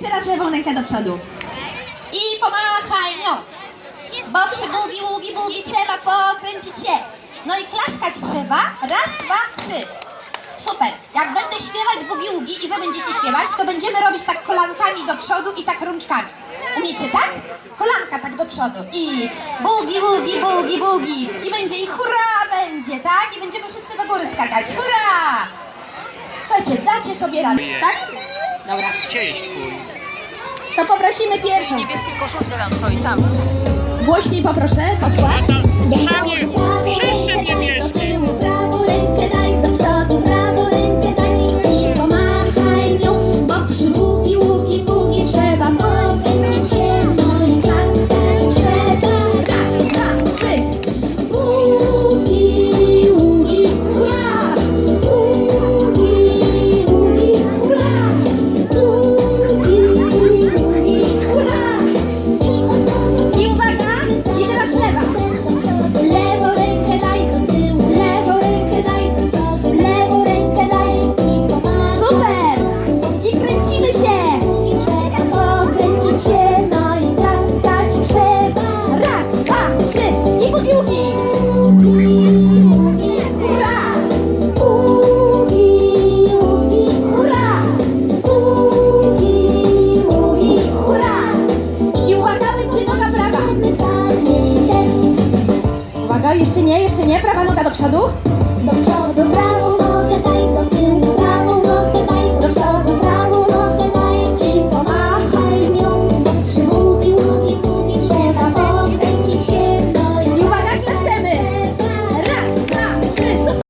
jeszcze raz lewą rękę do przodu. I pomachaj nią. Bo przy bugi, ługi, bugi trzeba pokręcić się. No i klaskać trzeba. Raz, dwa, trzy. Super. Jak będę śpiewać bugi, ługi i wy będziecie śpiewać, to będziemy robić tak kolankami do przodu i tak rączkami. Umiecie tak? Kolanka tak do przodu i bugi, bugi, bugi, bugi. I będzie i hurra będzie, tak? I będziemy wszyscy do góry skakać. Hurra! Słuchajcie, dacie sobie radę, tak? Dobra. Gdzie jest twój? To poprosimy pierwszą. Niebieskie koszulce tam stoi, tam. Głośniej poproszę, podkład. Tyłu, No, jeszcze nie, jeszcze nie. Prawa noga do przodu. Do przodu, prawo.